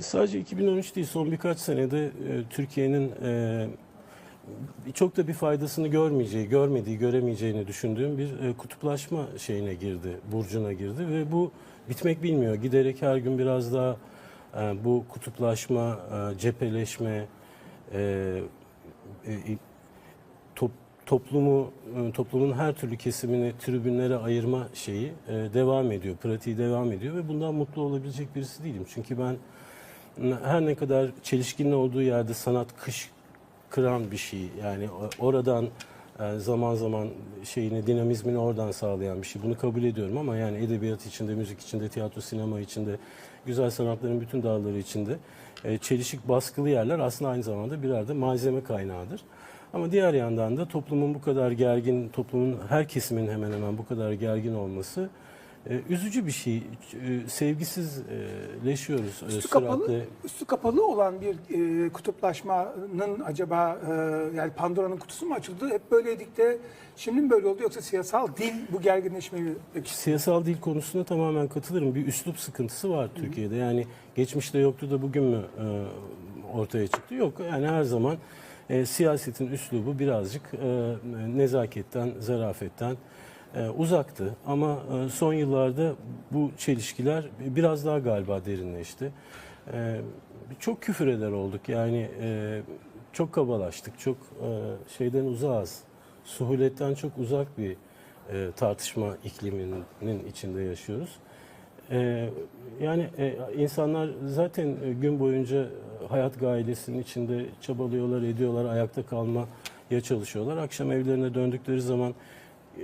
Sadece 2013 değil son birkaç senede e, Türkiye'nin e, çok da bir faydasını görmeyeceği, görmediği, göremeyeceğini düşündüğüm bir e, kutuplaşma şeyine girdi, burcuna girdi ve bu bitmek bilmiyor. Giderek her gün biraz daha e, bu kutuplaşma, e, cepheleşme, e, e, top- toplumu e, toplumun her türlü kesimini tribünlere ayırma şeyi e, devam ediyor, pratiği devam ediyor ve bundan mutlu olabilecek birisi değilim. Çünkü ben her ne kadar çelişkinin olduğu yerde sanat kış kıran bir şey yani oradan e, zaman zaman şeyini dinamizmini oradan sağlayan bir şey. Bunu kabul ediyorum ama yani edebiyat içinde, müzik içinde, tiyatro, sinema içinde, güzel sanatların bütün dalları içinde e, çelişik baskılı yerler aslında aynı zamanda birer de malzeme kaynağıdır. Ama diğer yandan da toplumun bu kadar gergin, toplumun her kesimin hemen hemen bu kadar gergin olması üzücü bir şey. E, sevgisizleşiyoruz e, Üstü kapalı, süratle. üstü kapalı olan bir e, kutuplaşmanın acaba e, yani Pandora'nın kutusu mu açıldı? Hep böyleydik de şimdi mi böyle oldu yoksa siyasal dil bu gerginleşmeyi Siyasal dil konusunda tamamen katılırım. Bir üslup sıkıntısı var Türkiye'de. Yani geçmişte yoktu da bugün mü e, ortaya çıktı? Yok. Yani her zaman e, siyasetin üslubu birazcık e, nezaketten, zarafetten e, uzaktı. Ama e, son yıllarda bu çelişkiler biraz daha galiba derinleşti. E, çok küfür eder olduk. Yani çok kabalaştık. Çok e, şeyden uzağız. Suhuletten çok uzak bir tartışma ikliminin içinde yaşıyoruz. Yani insanlar zaten gün boyunca hayat gailesinin içinde çabalıyorlar, ediyorlar, ayakta kalmaya çalışıyorlar. Akşam evlerine döndükleri zaman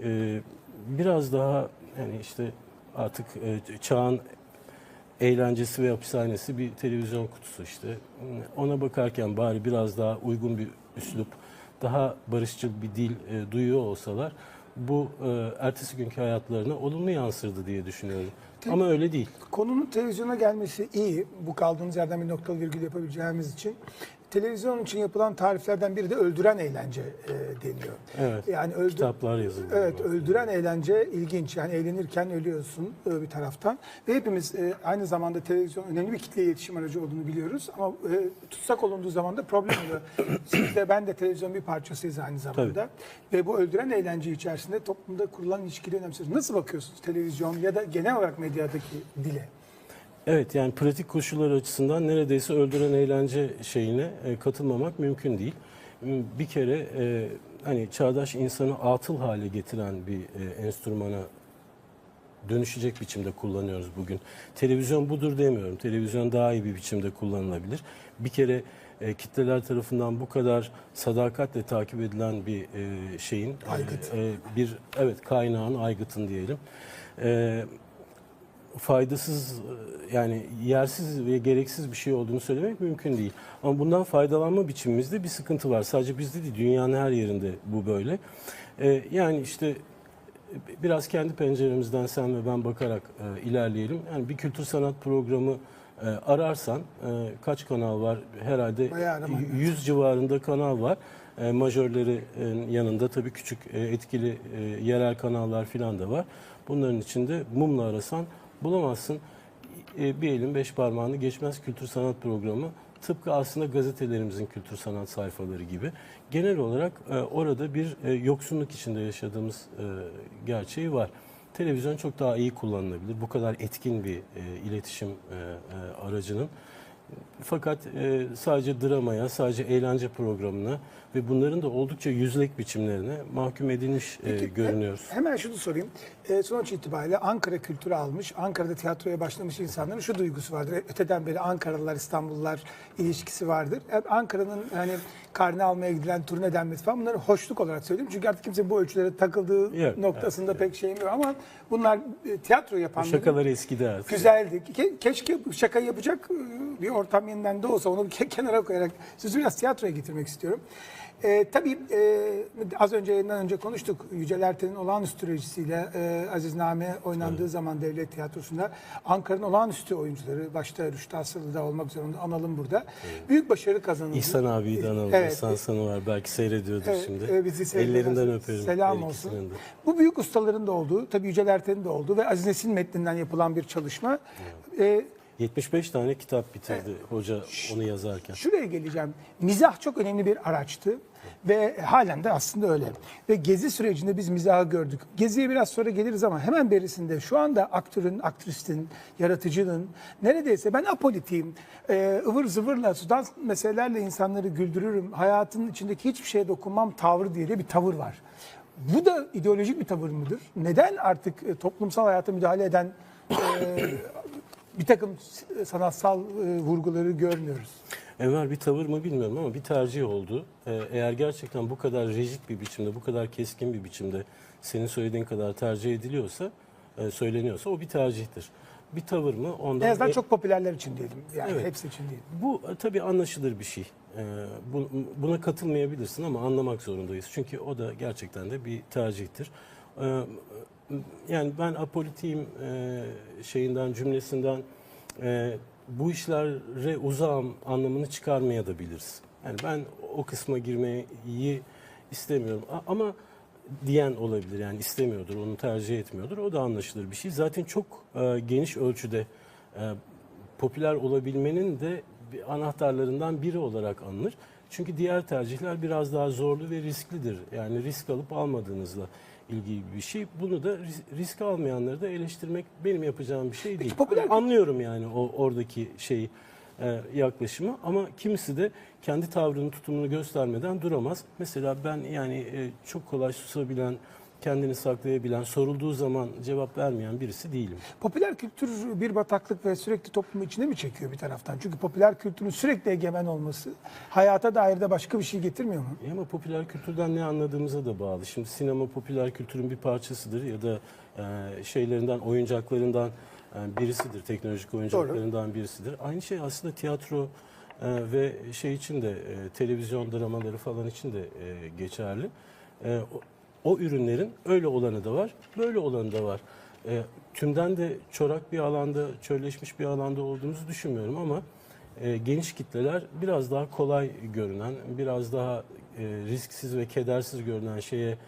e, biraz daha yani işte artık e, çağın eğlencesi ve hapishanesi bir televizyon kutusu işte. Ona bakarken bari biraz daha uygun bir üslup, daha barışçıl bir dil e, duyuyor olsalar bu e, ertesi günkü hayatlarına olumlu yansırdı diye düşünüyorum. Ama öyle değil. Konunun televizyona gelmesi iyi. Bu kaldığımız yerden bir noktalı virgül yapabileceğimiz için. Televizyon için yapılan tariflerden biri de öldüren eğlence e, deniyor. Evet. Yani öldü- Kitaplar yazıldı. Evet, öldüren eğlence ilginç. Yani eğlenirken ölüyorsun e, bir taraftan. Ve hepimiz e, aynı zamanda televizyon önemli bir kitle iletişim aracı olduğunu biliyoruz. Ama e, tutsak olunduğu zaman da problem oluyor. Siz de ben de televizyon bir parçasıyız aynı zamanda. Ve bu öldüren eğlence içerisinde toplumda kurulan ilişkileri önemsiyoruz. Nasıl bakıyorsunuz televizyon ya da genel olarak medyadaki dile? Evet yani pratik koşullar açısından neredeyse öldüren eğlence şeyine e, katılmamak mümkün değil. M- Bir kere e, hani çağdaş insanı atıl hale getiren bir e, enstrümana dönüşecek biçimde kullanıyoruz bugün. Televizyon budur demiyorum. Televizyon daha iyi bir biçimde kullanılabilir. Bir kere e, kitleler tarafından bu kadar sadakatle takip edilen bir e, şeyin Aygıt. e, bir evet kaynağın aygıtın diyelim. E, faydasız e, yani yersiz ve gereksiz bir şey olduğunu söylemek mümkün değil. Ama bundan faydalanma biçimimizde bir sıkıntı var. Sadece bizde değil dünyanın her yerinde bu böyle. E, yani işte e, biraz kendi penceremizden sen ve ben bakarak e, ilerleyelim. Yani bir kültür sanat programı e, ararsan e, kaç kanal var? Herhalde Bayağı araman lazım. 100 civarında kanal var. E, majörleri e, yanında tabii küçük e, etkili e, yerel kanallar filan da var. Bunların içinde mumla arasan bulamazsın. E, bir elin beş parmağını geçmez kültür sanat programı. Tıpkı aslında gazetelerimizin kültür sanat sayfaları gibi. Genel olarak e, orada bir e, yoksunluk içinde yaşadığımız e, gerçeği var. Televizyon çok daha iyi kullanılabilir. Bu kadar etkin bir e, iletişim e, e, aracının. Fakat e, sadece dramaya, sadece eğlence programına ve bunların da oldukça yüzlek biçimlerine mahkum edilmiş e, görünüyoruz. he- hemen şunu sorayım. E, sonuç itibariyle Ankara kültürü almış, Ankara'da tiyatroya başlamış insanların şu duygusu vardır. Öteden beri Ankaralılar, İstanbullular ilişkisi vardır. Hep Ankara'nın hani karne almaya gidilen turne denmesi falan bunları hoşluk olarak söylüyorum. Çünkü artık kimse bu ölçülere takıldığı Yok, noktasında pek şeyim yok ama bunlar e, tiyatro yapanların şakalar eskidi artık. Güzeldi. Ke- keşke şaka yapacak e, bir ortam yeniden de olsa onu ke- kenara koyarak sizi biraz tiyatroya getirmek istiyorum. E, tabii e, az önce yayından önce konuştuk. Yücel Erten'in olağanüstü rejisiyle e, Aziz Name oynandığı zaman Devlet Tiyatrosu'nda Ankara'nın olağanüstü oyuncuları başta Rüştü Asırlı da olmak üzere onu analım burada. Büyük başarı kazanıldı. İhsan abiyi de analım. Evet. İhsan var. Belki seyrediyordur Evet, şimdi. e, bizi Ellerinden öperim. Selam olsun. de. Bu büyük ustaların da olduğu, tabii Yücel Erten'in de olduğu ve Aziz Nesin metninden yapılan bir çalışma. E, 75 tane kitap bitirdi hoca onu yazarken. Şuraya geleceğim. Mizah çok önemli bir araçtı ve halen de aslında öyle. Ve gezi sürecinde biz mizahı gördük. Geziye biraz sonra geliriz ama hemen berisinde şu anda aktörün, aktristin, yaratıcının neredeyse ben apolitiyim. Ee, ıvır zıvırla, sudan meselelerle insanları güldürürüm. Hayatın içindeki hiçbir şeye dokunmam tavrı diye de bir tavır var. Bu da ideolojik bir tavır mıdır? Neden artık e, toplumsal hayata müdahale eden e, bir takım sanatsal e, vurguları görmüyoruz? Evvel bir tavır mı bilmiyorum ama bir tercih oldu. Ee, eğer gerçekten bu kadar rejit bir biçimde, bu kadar keskin bir biçimde senin söylediğin kadar tercih ediliyorsa, e, söyleniyorsa o bir tercihtir. Bir tavır mı? Ondan En azından e- çok popülerler için diyelim. Yani Evet. hepsi için değil. Bu e, tabii anlaşılır bir şey. Ee, bu- buna katılmayabilirsin ama anlamak zorundayız. Çünkü o da gerçekten de bir tercihtir. Ee, yani ben apolitiyim e, şeyinden cümlesinden e, bu işlere uzağım anlamını çıkarmaya da biliriz. Yani ben o kısma girmeyi istemiyorum ama diyen olabilir yani istemiyordur, onu tercih etmiyordur. O da anlaşılır bir şey. Zaten çok e, geniş ölçüde popüler olabilmenin de anahtarlarından biri olarak anılır. Çünkü diğer tercihler biraz daha zorlu ve risklidir. Yani risk alıp almadığınızla ilgili bir şey. Bunu da ris- risk almayanları da eleştirmek benim yapacağım bir şey değil. popüler- Ama anlıyorum yani o oradaki şeyi e, yaklaşımı ama kimisi de kendi tavrını tutumunu göstermeden duramaz. Mesela ben yani e, çok kolay susabilen, kendini saklayabilen, sorulduğu zaman cevap vermeyen birisi değilim. Popüler kültür bir bataklık ve sürekli toplumu içine mi çekiyor bir taraftan? Çünkü popüler kültürün sürekli egemen olması hayata dair de başka bir şey getirmiyor mu? E Ama popüler kültürden ne anladığımıza da bağlı. Şimdi sinema popüler kültürün bir parçasıdır ya da e, şeylerinden, oyuncaklarından e, birisidir. Teknolojik oyuncaklarından birisidir. Aynı şey aslında tiyatro e, ve şey için de e, televizyon dramaları falan için de e, geçerli. E, o, ürünlerin öyle olanı da var, böyle olanı da var. E, tümden de çorak bir alanda, çölleşmiş bir alanda olduğumuzu düşünmüyorum ama e, geniş kitleler biraz daha kolay görünen, biraz daha e, risksiz ve kedersiz görünen şeye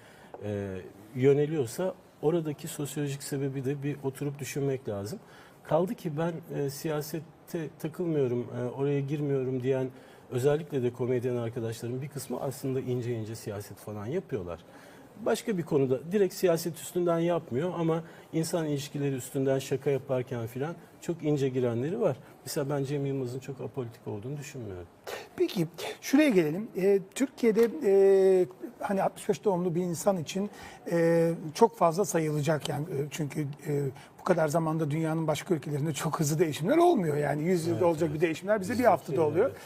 e, yöneliyorsa oradaki sosyolojik sebebi de bir oturup düşünmek lazım. Kaldı ki ben e, siyasette takılmıyorum, e, oraya girmiyorum diyen özellikle de komedyen arkadaşlarım bir kısmı aslında ince ince siyaset falan yapıyorlar. Başka bir konuda direkt siyaset üstünden yapmıyor ama insan ilişkileri üstünden şaka yaparken filan çok ince girenleri var. Mesela ben Cem Yılmaz'ın çok apolitik olduğunu düşünmüyorum. Peki şuraya gelelim. Ee, Türkiye'de e, hani 65 doğumlu bir insan için e, çok fazla sayılacak yani E, çünkü e, bu kadar zamanda dünyanın başka ülkelerinde çok hızlı değişimler olmuyor yani 100 yılda Evet, olacak evet. bir değişimler bize bir Bizdeki, haftada oluyor. evet.